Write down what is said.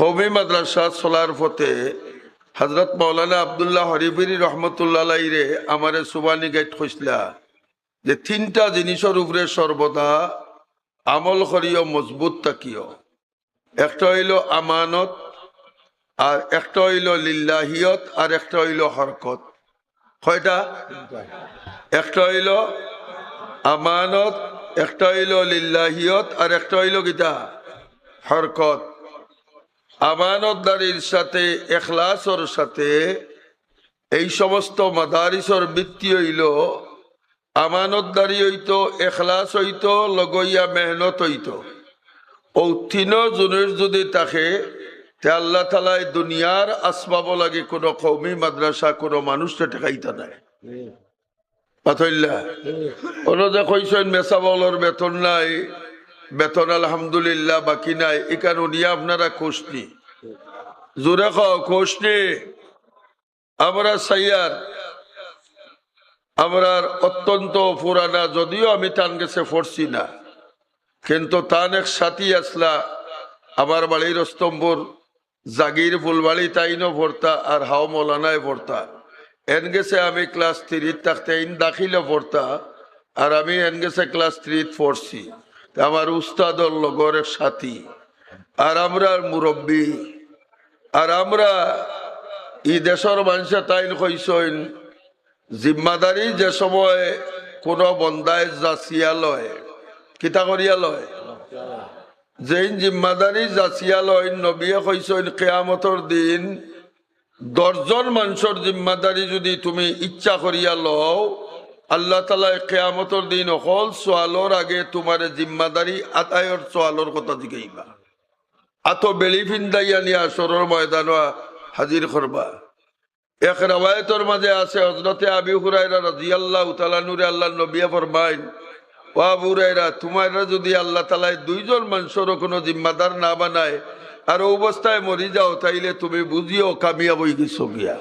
কৌমি মাদ্রাসা চলার পথে হজরত মৌলানা আবদুল্লাহ হরিফিরি রহমতুল্লাহ রে আমারে সুবানি গেট খুঁজলা যে তিনটা জিনিসের উপরে সর্বদা আমল করিও, মজবুত তাকিও একটা হইল আমানত, আর একটা হইল লিল্লাহিয়ত, আর একটা হইল হরকত। কয়টা? একটা হইল আমানত, একটা হইল লিল্লাহিয়ত, আর একটা হইল গীতা হরকত। আমানতদারির সাথে এখলাসর সাথে এই সমস্ত মাদারিসর বৃত্তি হইল আমানতদারি হইতো এখলাস হইতো লগইয়া মেহনত হইতো। তিন জনের যদি তাকে তে আল্লাহ তালায় দুনিয়ার আসবাব লাগে কোনো কৌমি মাদ্রাসা কোনো মানুষটা ঠেকাইতা নাই। পাথইল্লা। ওনো যে কইছেন মেসাবলর বেতন নাই। বেতন আলহামদুলিল্লাহ, বাকি নাই। এখানে নিয়ে আপনারা কোষনি জোরে খাও কোষনি আমরা সাইয়ার, আমরা অত্যন্ত পুরানা, যদিও আমি তান গেছে পড়ছি না। কিন্তু তান এক সাথী আসলা আমার বাড়ির স্তম্ভর জাগির ফুলবাড়ি তাইনও ভর্তা আর হাও মৌলানায় ভর্তা এন গেছে আমি ক্লাস থ্রিত থাকতে ইন দাখিলে পড়তা, আর আমি এন গেছে ক্লাস থ্রিত তা আমার উস্তাদর লগর এক সাথী। আর আমরা মুরব্বী। আর আমরা ই দেশের মানুষে তাইন কইসইন, জিম্মাদারি যে সময় কোনো বন্দায় যাচিয়া লয়। কিতা করিয়া লয়? যেইন জিম্মাদারি যাচিয়া লয়, নবীয়ে কইসইন, কেয়ামতর দিন দশজন মানুষের জিম্মাদারি যদি তুমি ইচ্ছা করিয়া লও আল্লাহ তালা কেয়ামতর দিন অকল সোয়ালোর আগে তোমার জিম্মাদারি আতায়র সোয়ালোর কথা জিগাইবা। আতো বেলি ফিন্দাইয়া নিয়ে আসরের ময়দান হাজির করবা। এক রাবায়তর মাঝে আছে হজরতে আবি হুরাইরা রাজিয়াল্লাহ তালানুরে আল্লাহ নবিয়া ফরমাইন, ও আবু হুরাইরা তোমারা যদি আল্লাহ তালায় দুইজন মানুষেরও কোনো জিম্মাদার না বানায় আর অবস্থায় মরি যাও, তাইলে তুমি বুঝিও কামিয়াব হয়ে গেছো গিয়া।